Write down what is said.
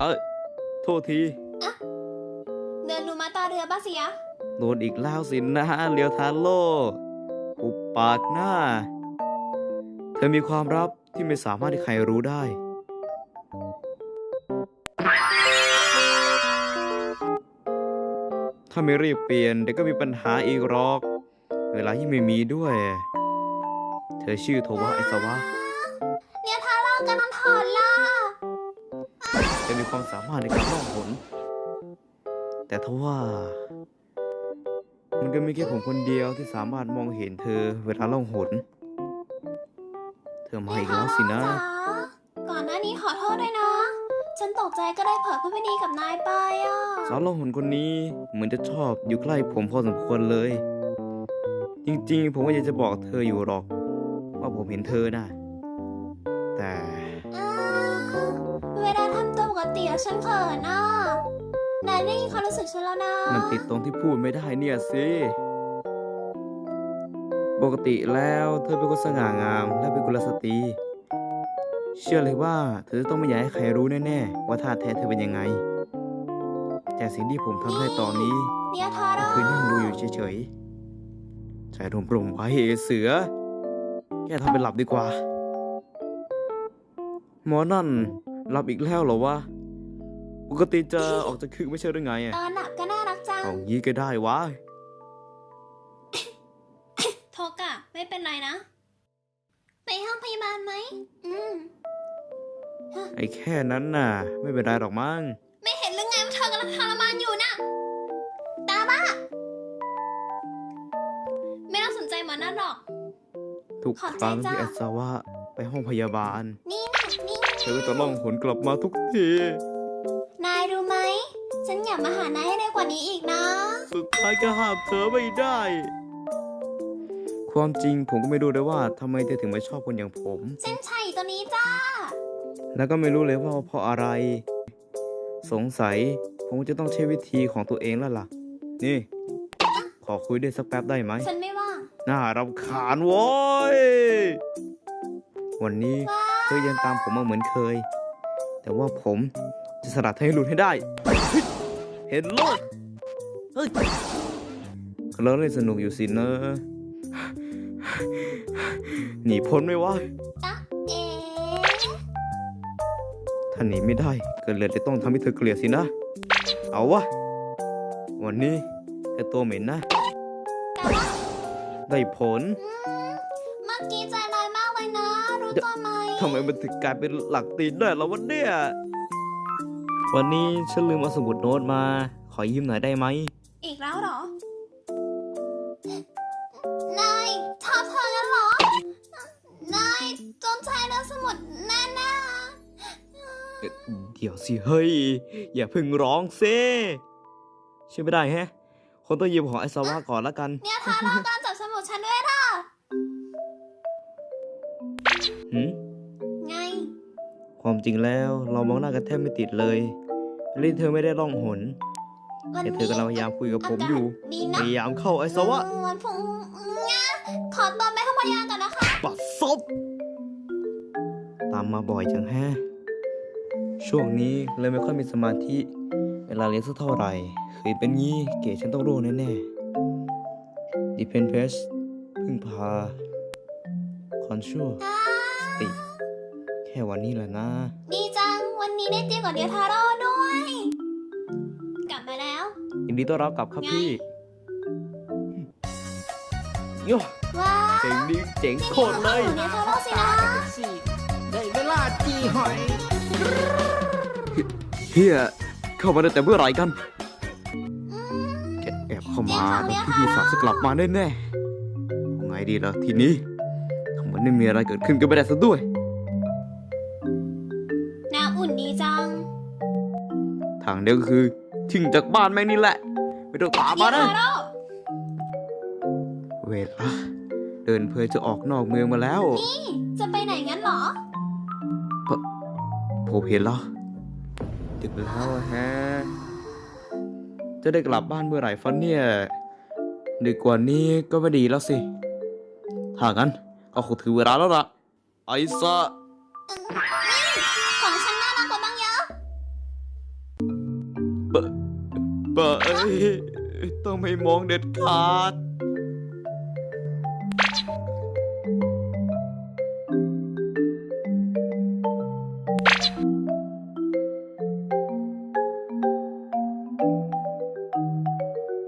เอ้ยโทษทีเดินดูมาตาเรือบ้าสิยะโดนอีกแล้วสินะเลียวทาโร่หุบปากหน้า เธอมีความลับที่ไม่สามารถให้ใครรู้ได้ ถ้าไม่รีบเปลี่ยนเดี๋ยวก็มีปัญหาอีกหรอก เวลาที่งไม่มีด้วย เธอชื่อโทวะไอสวะ มีความสามารถในการล่องหน แต่ทว่า มันก็มีแค่ผมคนเดียวที่สามารถมองเห็นเธอเวลาล่องหน เธอมาอีกแล้วสินะจ๋าก่อนหน้านี้ขอโทษด้วยนะ ฉันตกใจก็ได้เผลอพูดไม่ดีกับนายไปอะ สาวล่องหนคนนี้เหมือนจะชอบอยู่ใกล้ผมพอสมควรเลย จริงๆ ผมก็อยากจะบอกเธออยู่หรอก ว่าผมเห็นเธอนะแต่อ่าเวลาทำ ตัวปกติอะฉันเขินอะนายได้ยินความรู้สึกฉันแล้วนะ มันติดตรงที่พูดไม่ได้เนี่ยสิ ปกติแล้วเธอเป็นคนสง่างามและเป็นกุลสตรี เชื่อเลยว่าเธอจะต้องไม่อยากให้ใครรู้แน่ๆว่าท่าแท้เธอเป็นยังไง แต่สิ่งที่ผมทำได้ตอนนี้เนี่ยทาร่าคือนั่งดูอยู่เฉยๆใจรวมๆไว้เอเสือ แกทำเป็นหลับดีกว่า หมอนั่นหลับอีกแล้วเหรอวะ ปกติจะออกจากคึกไม่ใช่หรือไงอะตอนหนักก็น่ารักจัง เอางี้ก็ได้วะ โทกะไม่เป็นไรนะ ไปห้องพยาบาลไหม อืม ไอ้แค่นั้นน่ะ ไม่เป็นไรหรอกมั้ง ไม่เห็นหรือไงว่าเธอกำลังทรมานอยู่นะตาบ้า ไม่ต้องสนใจหมอนั่นหรอก ทุกขอบคใจรั้งจ้ะที่อัศวะไปห้องพยาบาล นี่นะนี่ เธอก็จะล่องหนกลับมาทุกที นายรู้ไหม ฉันอยากมาหานายให้ได้กว่านี้อีกนะ สุดท้ายก็ห้ามเธอไม่ได้ ความจริงผมก็ไม่รู้เลยว่าทำไมเธอถึงมาชอบคนอย่างผม เส้นชัยตัวนี้จ้า แล้วก็ไม่รู้เลยว่าเพราะอะไร สงสัยผมจะต้องใช้วิธีของตัวเองแล้วล่ะ นี่ ขอคุยด้วยสักแป๊บได้ไหม ฉันไม่ว่างน่ารำคาญโว้ย วันนี้เธอยังตามผมมาเหมือนเคย แต่ว่าผมจะสลัดเธอให้หลุดให้ได้ เห็นโลดเฮ้ยเราเล่นสนุกอยู่สินะ หนีพ้นไม่ว่าตะถ้าหนีไม่ได้ก็เลยจะต้องทำให้เธอเกลียดสินะ เอาวะ วันนี้แค่ตัวเหม็นนะ ได้ผล เมื่อกี้ใจ ร้ายมากเลยนะรู้ตัวไหมทำไมมันถึงกลายเป็นหลักตีนได้แล้ววันเนี้ยวันนี้ฉันลืมเอาสมุดโน้ตมา ขอยืมหน่อยได้ไหม อีกแล้วเหรอ นายชอบเธอกันเหรอ นายจนใจเรื่องสมุดแน่แน่เดี๋ยวสิเฮ้ย อย่าเพิ่งร้องเซ่ช่วยไม่ได้แฮะ คนต้องยืมของไอซาวาก่อนละกัน เนี่ยทาร่าการจับ หืมไง ความจริงแล้วเรามองหน้ากันแทบไม่ติดเลยลินเธอไม่ได้ล่องหนวันแต่นี้เธอกำลังพยายามคุยกับผมากาศอยู่ ดีพนะยายามเข้าไอซาวะวันพุ่งงะขอตัวไปห้องพยาบาลก่อนนะคะ ปัดซบตามมาบ่อยจังแฮะ ช่วงนี้เลยไม่ค่อยมีสมาธิ เวลาเรียนสักเท่าไหร่เคยเป็นงี้เก๋ฉันต้องรู้แน่ๆดิเพนเพสพึ่งพาคอนชัวส ติ แค่วันนี้แหละนะ ดีจัง วันนี้ได้เตียงกับเดียวทาโร่ด้วย กลับมาแล้ว ยินดีต้อนรับกลับครับไงพี่โย่ว้าวเจ๋งดีเจ๋งโคตรเลยเดียวทาโร่สินะได้เวลาจีหอยเฮียเข้ามาได้แต่เมื่อไหร่กันแกแอบเข้ามาแล้วพี่พี่สาวจะกลับมาแน่ๆเอาไงดีล่ะทีนี้ทำเห มือนไม่มีอะไรเกิดขึ้นก็ไม่ได้ซะด้วย น้ำอุ่นดีจังทางเดียวก็คือทิ้งจากบ้านแม่งนี่แหละ ไม่ต้องตามมาเดียวนะทาโร่เวลาเดินเพลินจะออกนอกเมืองมาแล้ว นี่ จะไปไหนงั้นเหรอผมเห็นแล้วดึกแล้วอะฮะ จะได้กลับบ้านเมื่อไหร่ฟันเนี่ย ดึกกว่านี้ก็ไม่ดีแล้วสิ ถ้างั้น เอาคงถือเวลาแล้วล่ะ ไอซ่าของฉันน่ารักกว่าบ้างเยอะเบะเบะอ้ต้องไม่มองเด็ดขาด